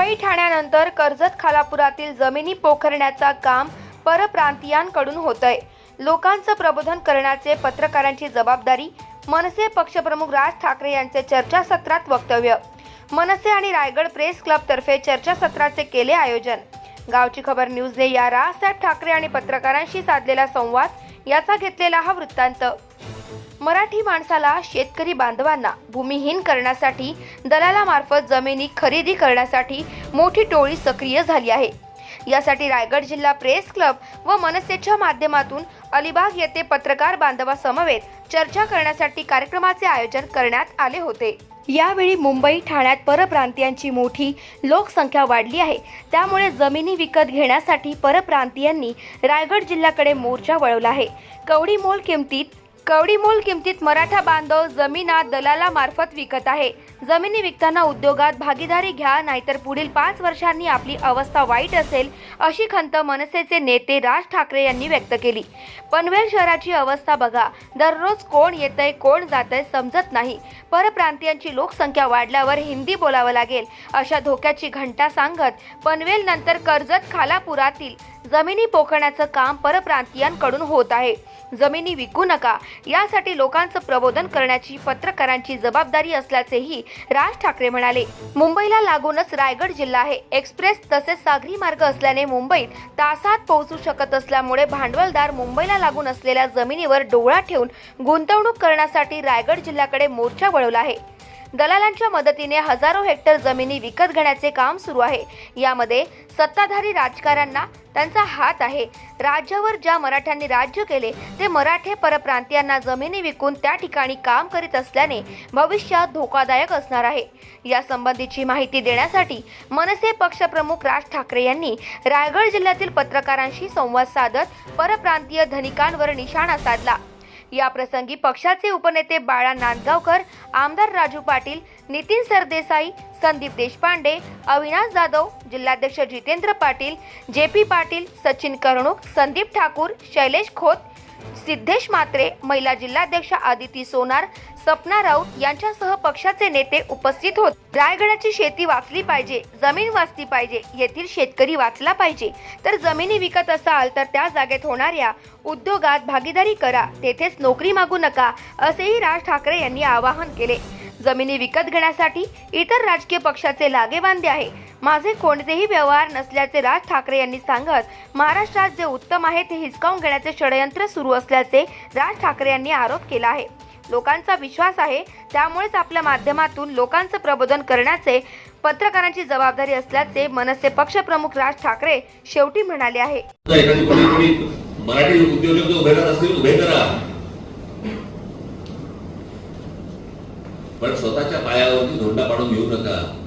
नंतर कर्जत खालापुरातील जमिनी पोखरण्याचा काम परप्रांतीयांकडून होतंय. लोकांचं प्रबोधन करण्याचे पत्रकारांची जबाबदारी मनसे पक्षप्रमुख राज ठाकरे यांचे चर्चासत्रात वक्तव्य. मनसे आणि रायगड प्रेस क्लबतर्फे चर्चासत्राचे केले आयोजन. गावची खबर न्यूजने या राजसाहेब ठाकरे आणि पत्रकारांशी साधलेला संवाद याचा घेतलेला हा वृत्तांत. मराठी माणसाला शेतकरी बांधवांना भूमिहीन करण्यासाठी दलालामार्फत जमिनी खरेदी करण्यासाठी मोठी टोळी सक्रिय झाली आहे. यासाठी रायगड जिल्हा प्रेस क्लब व मनसेच्या माध्यमातून अलिबाग येथे पत्रकार बांधवासमवेत चर्चा करण्यासाठी कार्यक्रमाचे आयोजन करण्यात आले होते. यावेळी मुंबई ठाण्यात परप्रांतीयांची मोठी लोकसंख्या वाढली आहे. त्यामुळे जमिनी विकत घेण्यासाठी परप्रांतीयांनी रायगड जिल्ह्याकडे मोर्चा वळवला आहे. कवडी मोल किमतीत कवडी मोल किमतीत मराठा बांधव जमिना दलालामार्फत विकत आहे. जमिनी विकताना उद्योगात भागीदारी घ्या नाहीतर पुढील पाच वर्षांनी आपली अवस्था वाईट असेल अशी खंत मनसेचे नेते राज ठाकरे यांनी व्यक्त केली. पनवेल शहराची अवस्था बघा. दररोज कोण येतंय कोण जातंय समजत नाही. परप्रांतीयांची लोकसंख्या वाढल्यावर हिंदी बोलावं लागेल अशा धोक्याची घंटा सांगत पनवेल नंतर कर्जत खालापुरातील जमिनी पोखण्याचं काम परप्रांतीयांकडून होत आहे. जमिनी विकू नका. यासाठी लोकांचं प्रबोधन करण्याची पत्रकारांची जबाबदारी असल्याचेही राज ठाकरे म्हणाले मुंबईला लागूनच रायगड जिल्हा आहे. एक्सप्रेस तसेच सागरी मार्ग असल्याने मुंबईत तासात पोहोचू शकत असल्यामुळे भांडवलदार मुंबईला लागून असलेल्या जमिनीवर डोळा ठेवून गुंतवणूक करण्यासाठी रायगड जिल्ह्याकडे मोर्चा वळवला आहे. दलालांच्या मदतीने हजारो हेक्टर जमिनी विकत घेण्याचे काम सुरू आहे. यामध्ये सत्ताधारी राजकाऱ्यांना त्यांचा हात आहे. राज्यावर ज्या मराठ्यांनी राज्य केले ते मराठे परप्रांतीयांना जमिनी विकून त्या ठिकाणी काम करीत असल्याने भविष्यात धोकादायक असणार आहे. या संबंधीची माहिती देण्यासाठी मनसे पक्षप्रमुख राज ठाकरे यांनी रायगड जिल्ह्यातील पत्रकारांशी संवाद साधत परप्रांतीय धनिकांवर निशाणा साधला. या प्रसंगी पक्षाचे उपनेते बाळा नांदगावकर आमदार राजू पाटील नितीन सरदेसाई संदीप देशपांडे अविनाश जाधव जिल्हाध्यक्ष जितेंद्र पाटील जे पी पाटील सचिन करणूक संदीप ठाकूर शैलेश खोत सिद्धेश मात्रे महिला जिल्हाध्यक्ष आदिती सोनार सपना राऊत यांच्यासह पक्षाचे नेते उपस्थित होते. रायगडाची शेती वाचली पाहिजे जमीन वाचली पाहिजे येथील शेतकरी वाचला पाहिजे. तर जमिनी विकत असाल तर त्या जागेत होणाऱ्या उद्योगात भागीदारी करा तेथेच नोकरी मागू नका असेही राज ठाकरे यांनी आवाहन केले. जमिनी विकत घेण्यासाठी इतर राजकीय पक्षाचे लागेबांधे आहे. माझे कोणतेही व्यवहार नसल्याचे राज ठाकरे यांनी सांगत महाराष्ट्रात जे उत्तम आहे ते हिसकावून घेण्याचे षडयंत्र सुरू असल्याचे राज ठाकरे यांनी आरोप केला आहे. लोकांचा विश्वास आहे त्यामुळेच आपल्या माध्यमातून लोकांचं प्रबोधन करण्याचे पत्रकारांची जबाबदारी असल्याचे मनसे पक्षप्रमुख राज ठाकरे शेवटी म्हणाले आहे. मराठी उद्योजक उभे असतील उभे करा पण स्वतःच्या पायावरती धोंडा पाडून घेऊ नका.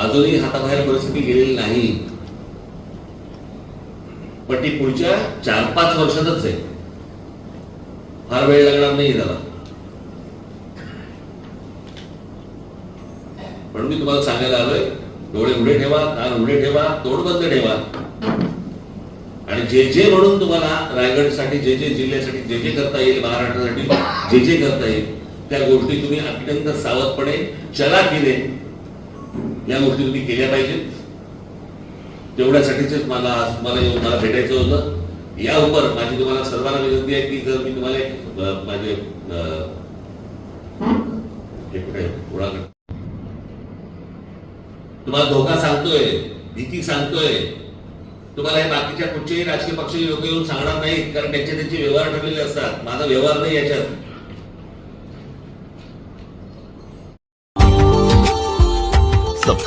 अजूनही हाताबाहेर परिस्थिती गेलेली नाही. पण ती पुढच्या चार पाच वर्षातच आहे. फार वेळ लागणार नाही त्याला. म्हणून मी तुम्हाला सांगायला आलोय डोळे उघडे ठेवा कान उघडे ठेवा तोंड बंद ठेवा. आणि जे जे म्हणून तुम्हाला रायगडसाठी जे जे जिल्ह्यासाठी जे जे करता येईल महाराष्ट्रासाठी जे जे करता येईल त्या गोष्टी तुम्ही अत्यंत सावधपणे चलाखीने या गोष्टी तुम्ही केल्या पाहिजेत. तेवढ्यासाठीच मला आज मला येऊन मला भेटायचं होतं. या उपर माझी तुम्हाला सर्वांना विनंती आहे की जर मी तुम्हाला माझे तुम्हाला धोका सांगतोय भीती सांगतोय. तुम्हाला हे बाकीच्या कुठचेही राजकीय पक्ष लोक येऊन सांगणार नाहीत कारण त्यांचे त्यांचे व्यवहार ठरलेले असतात. माझा व्यवहार नाही याच्यात.